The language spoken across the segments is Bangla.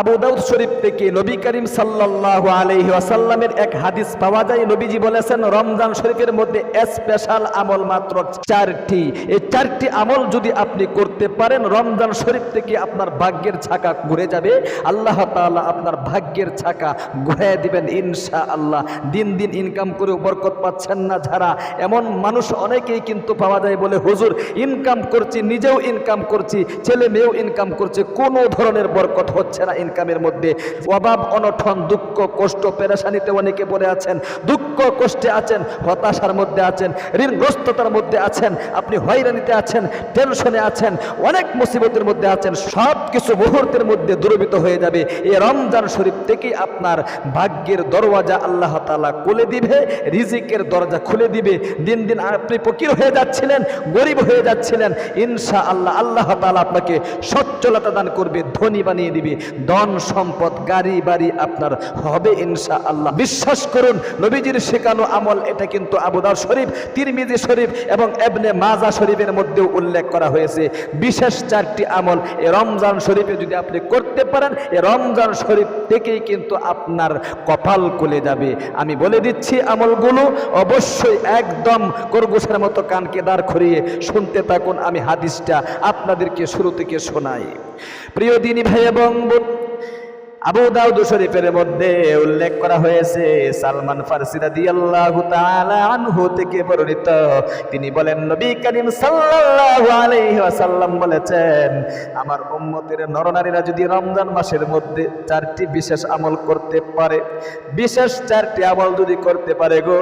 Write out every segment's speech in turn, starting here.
আবু দাউদ শরীফ থেকে নবী করিম সাল্লাল্লাহু আলাইহি ওয়াসাল্লামের এক হাদিস পাওয়া যায়। নবীজি বলেছেন, রমজান শরীফের মধ্যে স্পেশাল আমল মাত্র চারটি। এই চারটি আমল যদি আপনি করতে পারেন, রমজান শরীফ থেকে আপনার ভাগ্যের ছাকা ঘুরে যাবে। আল্লাহ তাআলা আপনার ভাগ্যের ছাকা ঘুরে দিবেন ইনশা আল্লাহ দিন দিন ইনকাম করে বরকত পাচ্ছেন না যারা। এমন মানুষ অনেকেই কিন্তু পাওয়া যায় বলে, হুজুর ইনকাম করছি, নিজেও ইনকাম করছি, ছেলে মেয়েও ইনকাম করছে। কোনো ধরনের বরকত হচ্ছে না ইনকামের মধ্যে। অভাব অনঠন দুঃখ, কষ্ট, পেরেশানিতে অনেকে পড়ে আছেন। দুঃখ, কষ্টে আছেন, হতাশার মধ্যে আছেন, ঋণগ্রস্ততার মধ্যে আছেন, আপনি হয়রানিতে আছেন, টেনশনে আছেন, অনেক মুসিবতের মধ্যে আছেন সব কিছু মুহূর্তের মধ্যে দুরবিত হয়ে যাবে। এই রমজান শরীফ থেকেই আপনার ভাগ্যের দরওয়াজা আল্লাহ তালা খুলে দিবে, রিজিকের দরজা খুলে দিবে। দিন দিন আপনি ফকির হয়ে যাচ্ছিলেন, গরিব হয়ে যাচ্ছিলেন। ইনশা আল্লাহ আল্লাহ তালা আপনাকে সচ্ছলতা দান করবে, ধনী বানিয়ে দিবে। ধন সম্পদ, গাড়ি বাড়ি আপনার হবে ইনশা আল্লাহ বিশ্বাস করুন, নবীজির শেখানো আমল এটা কিন্তু আবুদার শরীফ, তিরমিজি শরীফ এবং এবনে মাজা শরীফের মধ্যেও উল্লেখ করা হয়েছে। বিশেষ চারটি আমল এ রমজান শরীফে যদি আপনি করতে পারেন, এ রমজান শরীফ থেকেই কিন্তু আপনার কপাল খুলে যাবে। আমি বলে দিচ্ছি আমলগুলো অবশ্যই একদম করগুসের মতো কানকে দাঁড় করিয়ে শুনতে থাকুন, আমি হাদিসটা আপনাদেরকে শুরু থেকে শোনাই। প্রিয় দিনী ভাই এবং বোন আবু দাউদ শরীফের মধ্যে উল্লেখ করা হয়েছে, সালমান ফারসি রাদিয়াল্লাহু তাআলা আনহু থেকে বর্ণিত। তিনি বলেন, নবী করিম সাল্লাল্লাহু আলাইহি ওয়াসাল্লাম বলেছেন, আমার উম্মতের নরনারীরা যদি রমজান মাসের মধ্যে চারটি বিশেষ আমল করতে পারে, বিশেষ চারটি আমল যদি করতে পারে গো,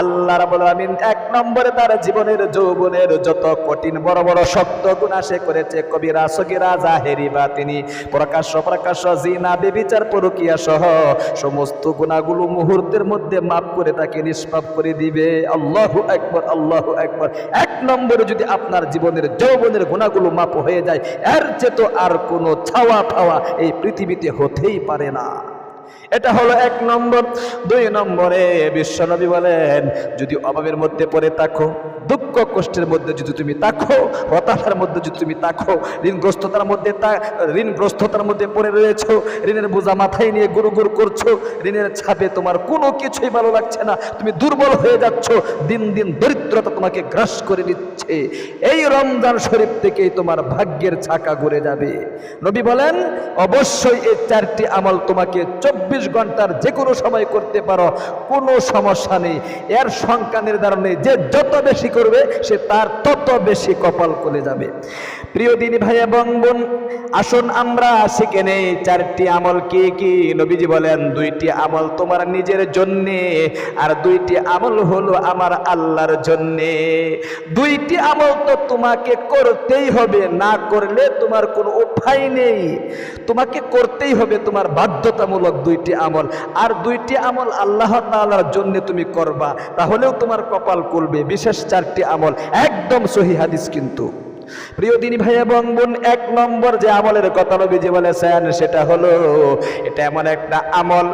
আল্লাহ রাব্বুল আমিন এক নম্বরে তার জীবনের যৌবনের যত কঠিন, বড় বড়, শক্ত গুনাহ সে করেছে, কবিরা, সগীরা, জাহেরি বা তিনি প্রকাশ্য প্রকাশ্য জিনা বেবিচার পরকিয়া সহ সমস্ত গুণাগুলো মুহূর্তের মধ্যে মাপ করে তাকে নিষ্পাপ করে দিবে। আল্লাহ একবার আল্লাহ একবার এক নম্বরে যদি আপনার জীবনের যৌবনের গুণাগুলো মাপ হয়ে যায়, এর চেয়ে তো আর কোনো ছাওয়া ফাওয়া এই পৃথিবীতে হতেই পারে না। এটা হলো এক নম্বর। দুই নম্বরে বিশ্বনবী বলেন, যদি অভাবের মধ্যে পড়ে থাকো দুঃখ কষ্টের মধ্যে যদি তুমি তাকো হতাশার মধ্যে যদি তুমি তাকো ঋণগ্রস্ততার মধ্যে তা- ঋণগ্রস্ততার মধ্যে পড়ে রয়েছো, ঋণের বোঝা মাথায় নিয়ে গুরু গুরু করছ, ঋণের ছাপে তোমার কোনো কিছুই ভালো লাগছে না, তুমি দুর্বল হয়ে যাচ্ছ, দিন দিন দরিদ্রতা তোমাকে গ্রাস করে নিচ্ছে এই রমজান শরীফ থেকেই তোমার ভাগ্যের ছাকা ঘুরে যাবে। নবী বলেন, অবশ্যই এই চারটি আমল তোমাকে চব্বিশ ঘণ্টার যে কোনো সময় করতে পারো, কোনো সমস্যা নেই। এর সংখ্যা নির্ধারণ নেই যে যত বেশি করবে সে তার তত বেশি কপাল করে যাবে। প্রিয় দিনী ভাই এবং বোন, আসুন আমরা শিখে নেই চারটি আমল কি কি। নবীজি বলেন, দুইটি আমল তোমার নিজের জন্যে, আর দুইটি আমল হলো আমার আল্লাহর জন্যে। দুইটি আমল তো তোমাকে করতেই হবে, না করলে তোমার কোনো উপায় নেই। তোমাকে করতেই হবে তোমার বাধ্যতামূলক দুইটি আমল। আর দুইটি আমল আল্লাহ তাআলার জন্য তুমি করবা, তাহলেও তোমার কপাল খুলবে। বিশেষ চারটি আমল, একদম সহি হাদিস কিন্তু। প্রিয় দিন ভাই এবং বোন, এক নম্বর যে আমলের কথা নবীজি বলেছেন, সেটা হলো, এটা এমন একটা আমল।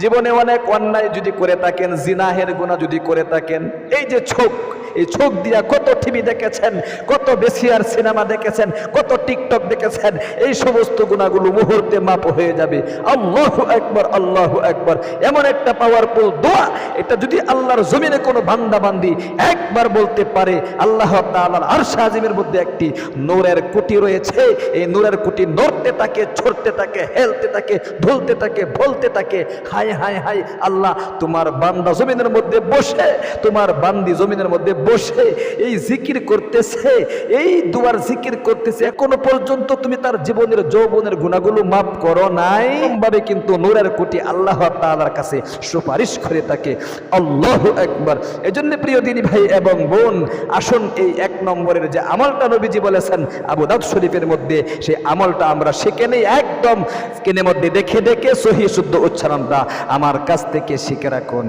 জীবনে অনেক অন্যায় যদি করে থাকেন, জিনাহের গুণা যদি করে থাকেন, এই যে ছোক এই চোখ দিয়া কত টিভি দেখেছেন, কত বেশিয়ার সিনেমা দেখেছেন, কত টিকটক দেখেছেন, এই সমস্ত গুণাগুলো মুহূর্তে মাপ হয়ে যাবে। আল্লাহ একবার আল্লাহ একবার এমন একটা পাওয়ারফুল দোয়া, এটা যদি আল্লাহর জমিনে কোনো বান্দা বান্দি একবার বলতে পারে, আল্লাহ তাআলার আরশ আজিমের মধ্যে একটি নূরের কুটি রয়েছে, এই নূরের কুটি নড়তে থাকে, ছড়তে থাকে, হেলতে থাকে, ধুলতে থাকে বলতে থাকে। হাই হাই হাই আল্লাহ, তোমার বান্দা জমিনের মধ্যে বসে, তোমার বান্দি জমিনের মধ্যে বসে এই জিকির করতেছে, এই দুয়ার জিকির করতেছে, এখনও পর্যন্ত তুমি তার জীবনের যৌবনের গুণাগুলো মাফ করো নাই। ভাবে কিন্তু নূরের কোটি আল্লাহ তাআলার কাছে সুপারিশ করে থাকে। আল্লাহ একবার এজন্য প্রিয় দিনী ভাই এবং বোন, আসুন এই এক নম্বরের যে আমলটা নবীজি বলেছেন আবু দাউদ শরীফের মধ্যে, সেই আমলটা আমরা শিখে নেই। একদম স্ক্রিনের মধ্যে দেখে দেখে সহি শুদ্ধ উচ্চারণটা আমার কাছ থেকে শিখে রাখুন।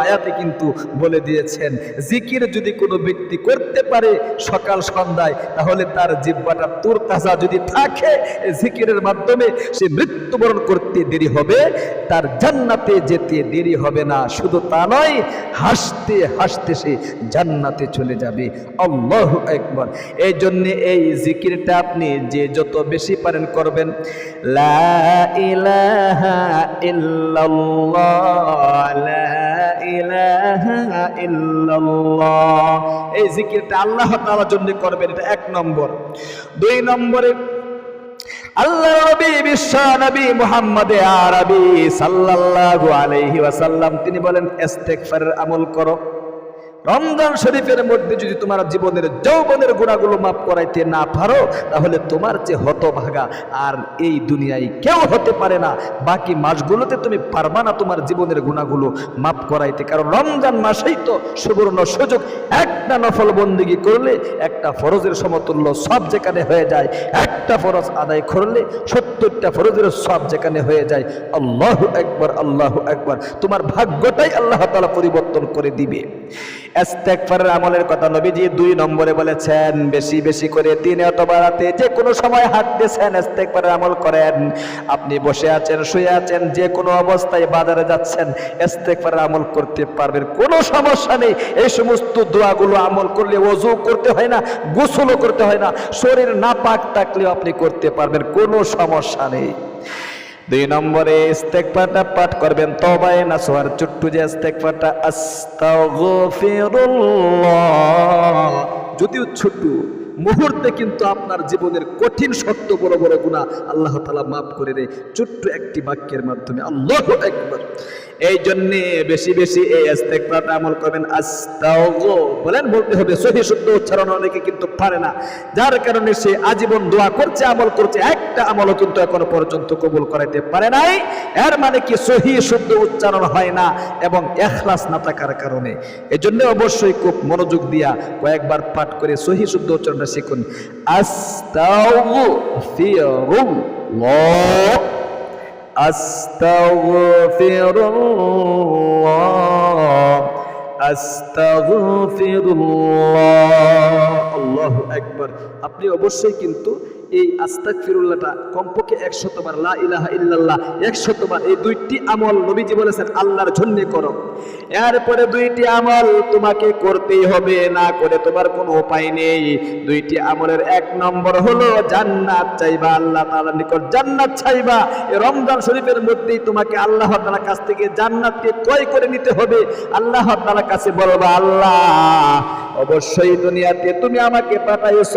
আয়াতে কিন্তু বলে দিয়েছেন। জিকির যদি কোনো ব্যক্তি করতে পারে সকাল সন্ধ্যায়, তাহলে তার জিব্বাটা তুর তাজা যদি থাকে, জিকিরের মাধ্যমে সে মৃত্যুবরণ করতে দেরি হবে, তার জান্নাতে যেতে দেরি হবে না। শুধু তা নয়, হাসতে হাসতে সে জান্নাতে চলে যাবে। আল্লাহু একবার এই জন্য এই জিকিরটা আপনি যে যত বেশি পারেন করবেন। লা ইলাহা ইল্লাল্লাহ, লা ইলাহা ইল্লাল্লাহ। এই জিকিরটা আল্লাহ তাআলার জন্য করবেন, এটা এক নম্বর। দুই নম্বরে আল্লাহ নবী বিশ্ব নবী মুহাম্মদে আরবি সাল্লাল্লাহু আলাইহি ওয়াসাল্লাম তিনি বলেন ইস্তেগফারের আমল করো। রমজান শরীফের মধ্যে যদি তোমার জীবনের যৌবনের গুণাগুলো মাফ করাইতে না পারো, তাহলে তোমার যে হতভাগা, আর এই দুনিয়ায় কেউ হতে পারে না। বাকি মাসগুলোতে তুমি পারবা না তোমার জীবনের গুণাগুলো মাফ করাইতে, কারণ রমজান মাসেই তো সুবর্ণ সুযোগ। একটা নফল বন্দিগি করলে, একটা ফরজের সমতুল্য সব যেখানে হয়ে যায়, একটা ফরজ আদায় করলে সত্তরটা ফরজের সব যেখানে হয়ে যায়। আল্লাহ একবার আল্লাহ একবার তোমার ভাগ্যটাই আল্লাহ তালা পরিবর্তন করে দিবে। আমলের কথা নবীজি দুই নম্বরে বলেছেন, বেশি বেশি করে দিনে অথবা রাতে যে কোনো সময় হাঁটতেছেন, ইস্তেগফারের আমল করেন। আপনি বসে আছেন, শুয়ে আছেন, যে কোনো অবস্থায় বাজারে যাচ্ছেন, ইস্তেগফারের আমল করতে পারবেন। কোনো সমস্যা নেই, এই সমস্ত দোয়াগুলো আমল করলে ওযু করতে হয় না, গোসলও করতে হয় না, শরীর না পাক থাকলেও আপনি করতে পারবেন, কোনো সমস্যা নেই। দুই নম্বরে ইস্তেকফারটা পাঠ করবেন তবায় না সোহার চুট্টু যে ইস্তেকফারটা আস্তাগফিরুল্লাহ। যদিও ছোট্ট, মুহূর্তে কিন্তু আপনার জীবনের কঠিন সত্য বড় বড় গুণা আল্লাহ তালা মাফ করে দেয়। ছোট্ট একটি বাক্যের মাধ্যমে আল্লাহ একবার এই জন্য বেশি বেশি এই ইস্তেগফারটা আমল করবেন। আস্তাগো বলেন, বলতে হবে, সহি শুদ্ধ উচ্চারণ অনেকে কিন্তু পারে না। যার কারণে সে আজীবন দোয়া করছে, আমল করছে, একটা আমলও কিন্তু এখনও পর্যন্ত কবুল করাইতে পারে নাই। এর মানে কি সহি শুদ্ধ উচ্চারণ হয় না এবং এখলাস না থাকার কারণে। এজন্য অবশ্যই খুব মনোযোগ দিয়া কয়েকবার পাঠ করে সহি শুদ্ধ উচ্চারণটা শিখুন। আস্তাগো ফিরুল্লাহ আস্তাগফিরুল্লাহ আস্তাগফিরুল্লাহ। আল্লাহু আকবার। আপনি অবশ্যই কিন্তু এই আস্তাক ফিরুল্লাহটা কমপক্ষে একশতবার, লা ইলাহা ইল্লাল্লাহ, একশতবার। এই দুইটি আমল নবীজি বলেছেন, আল্লাহর জন্য করো। এরপরে দুইটি আমল তোমাকে করতেই হবে, না করে তোমার কোনো উপায় নেই। দুইটি আমলের এক নম্বর হলো, জান্নাত চাইবা, আল্লাহ তাআলার নিকট জান্নাত চাইবা। রমজান শরীফের মধ্যেই তোমাকে আল্লাহ তাআলার কাছ থেকে জান্নাতকে ক্রয় করে নিতে হবে। আল্লাহ তাআলার কাছে বলবা, আল্লাহ অবশ্যই দুনিয়াতে তুমি আমাকে পাঠাইছ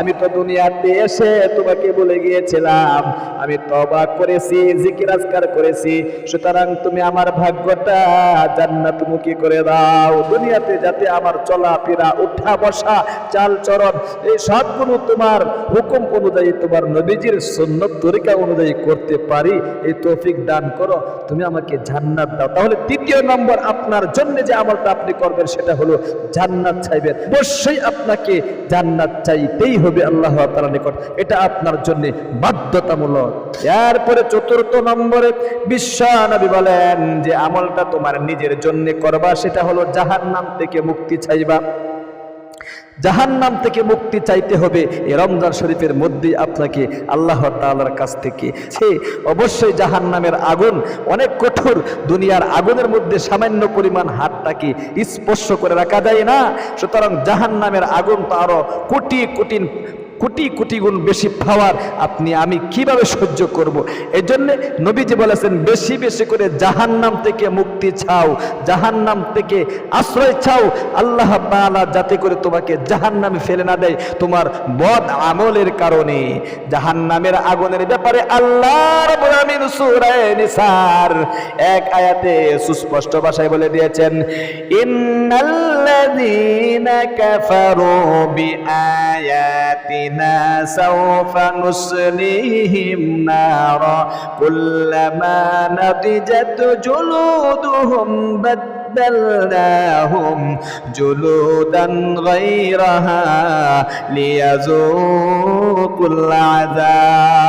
আমি তো দুনিয়াতে এসে তোমাকে বলে গিয়েছিলাম। আমি তবা করেছি, জিকির আজকার করেছি। সুতরাং তুমি আমার ভাগ্যটা জান্নাত জান্নাতমুখী করে দাও। দুনিয়াতে যাতে আমার চলাফেরা উঠা বসা চাল চরণ এই সবগুলো তোমার হুকুম অনুযায়ী, তোমার নবীজির সুন্নত তরিকা অনুযায়ী করতে পারি, এই তৌফিক দান করো। তুমি আমাকে জান্নাত দাও। তাহলে তৃতীয় নম্বর আপনার জন্য যে আমলটা আপনি করবেন, সেটা হলো জান্নাত চাইবেন অবশ্যই আপনাকে জান্নাত চাইতেই হবে আল্লাহ তাআলার নিকট। এটা আপনার জন্য বাধ্যতামূলক। এরপরে চতুর্থ নম্বরে বিশ্বানবি নবী বলেন যে আমলটা তোমার নিজের জন্য করবা, সেটা হলো জাহান্নাম থেকে মুক্তি চাইবা। জাহান্নাম থেকে মুক্তি চাইতে হবে। এই রমজান শরীফের মধ্যে আপনাকে আল্লাহ তালার কাছ থেকে সে অবশ্যই জাহান নামের আগুন, অনেক কঠোর দুনিয়ার আগুনের মধ্যে সামান্য পরিমাণ হাতটাকে স্পর্শ করে রাখা যায় না। সুতরাং জাহান নামের আগুন তো আরও কোটি কোটি কোটি কোটি গুণ বেশি পাওয়ার আপনি, আমি কীভাবে সহ্য করব। এই জন্যে নবীজি বলেছেন, বেশি বেশি করে জাহান্নাম থেকে মুক্তি চাও, জাহান্নাম থেকে আশ্রয় চাও আল্লাহ তাআলা যাতে করে তোমাকে জাহান্নামে ফেলে না দেয়, তোমার বদ আমলের কারণে জাহান্নামের আগুনের ব্যাপারে আল্লাহ নিসার এক আয়াতে সুস্পষ্ট ভাষায় বলে দিয়েছেন, ইন্নাল্লাযীনা কাফারু বিআয়াতিনা كلا سوف نصليهم نارا كلما نضجت جلودهم بدلناهم جلودا غيرها ليذوقوا العذاب.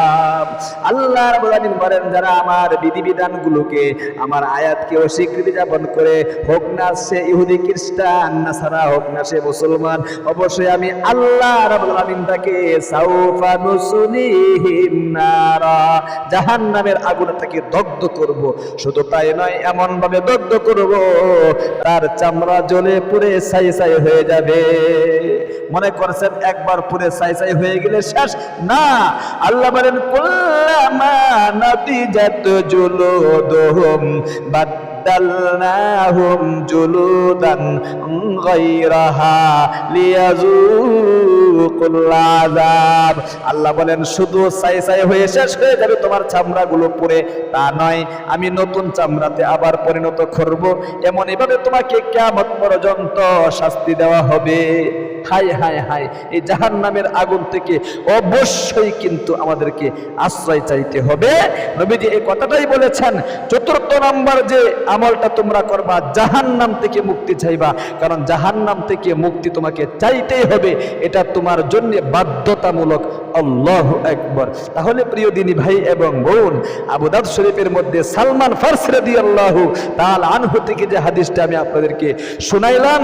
আল্লাহ রাব্বুল বলেন, যারা আমার বিধিবিধানগুলোকে, আমার আয়াতকে অস্বীকৃতি যাপন করে, হোক না সে ইহুদি, খ্রিস্টান না সারা হোক না সে মুসলমান, অবশ্যই আমি আল্লাহ আলামিন তাকে সাউফা নুসলিহিম নারা, জাহান্নামের আগুনে তাকে দগ্ধ করব। শুধু তাই নয় এমন ভাবে দগ্ধ করব, তার চামড়া জ্বলে পুড়ে ছাই ছাই হয়ে যাবে। মনে করছেন একবার পুরে ছাই ছাই হয়ে গেলে শেষ। না, আল্লাহ বলেন, কুল্লামা নাতিজাত জুলুদুহুম জুলুদান গায়রাহা লিয়াযুকুল আযাব আল্লাহ বলেন, শুধু ছাই ছাই হয়ে শেষ হয়ে যাবে তোমার চামড়াগুলো পুড়ে, তা নয়, আমি নতুন চামড়াতে আবার পরিণত করব। এমন এভাবে তোমাকে কিয়ামত পর্যন্ত শাস্তি দেওয়া হবে। হাই হায় হায়, এই জাহান নামের আগুন থেকে অবশ্যই কিন্তু আমাদেরকে আশ্রয় চাইতে হবে। নবীজি এই কথাটাই বলেছেন, চতুর্থ নম্বর যে আমলটা তোমরা করবা জাহান নাম থেকে মুক্তি চাইবা। কারণ জাহান নাম থেকে মুক্তি তোমাকে চাইতেই হবে, এটা তোমার জন্য বাধ্যতামূলক আল্লাহ একবার তাহলে প্রিয় দিনী ভাই এবং বোন আবুদাদ শরীফের মধ্যে সালমান ফার্স রাদি আল্লাহ তাল আনহু থেকে যে হাদিসটা আমি আপনাদেরকে শুনাইলাম,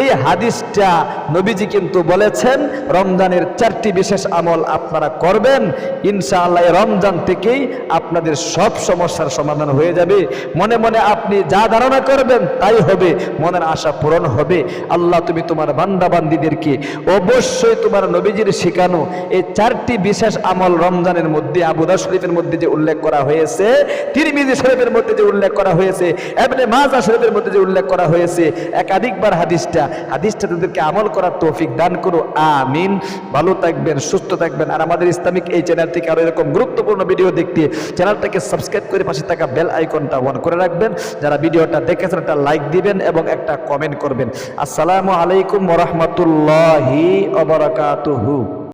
এই হাদিসটা নবীজি কিন্তু বলেছেন, রমজানের চারটি বিশেষ আমল আপনারা করবেন, ইনশাআল্লাহ রমজান থেকেই আপনাদের সব সমস্যার সমাধান হয়ে যাবে। মনে মনে আপনি যা ধারণা করবেন তাই হবে, মনের আশা পূরণ হবে। আল্লাহ তুমি তোমার বান্দা বান্দিদেরকে অবশ্যই তোমার নবীজির শেখানো এই চারটি বিশেষ আমল রমজানের মধ্যে আবুদা শরীফের মধ্যে যে উল্লেখ করা হয়েছে, তিরমিজি শরীফের মধ্যে যে উল্লেখ করা হয়েছে এমনি মাজা শরীফের মধ্যে যে উল্লেখ করা হয়েছে, একাধিকবার হাদিসটা হাদিসটা তাদেরকে আমল করার তৌফিক দান করো আমিন। ভালো থাকবেন, সুস্থ থাকবেন। আর আমাদের ইসলামিক এই চ্যানেল থেকে আরও এরকম গুরুত্বপূর্ণ ভিডিও দেখতে চ্যানেলটাকে সাবস্ক্রাইব করে পাশে থাকা বেল আইকনটা অন করে রাখবেন। যারা ভিডিওটা দেখেছেন, একটা লাইক দিবেন এবং একটা কমেন্ট করবেন। আসসালামু আলাইকুম ওরহমতুল্লাহি অবরাকাতুহু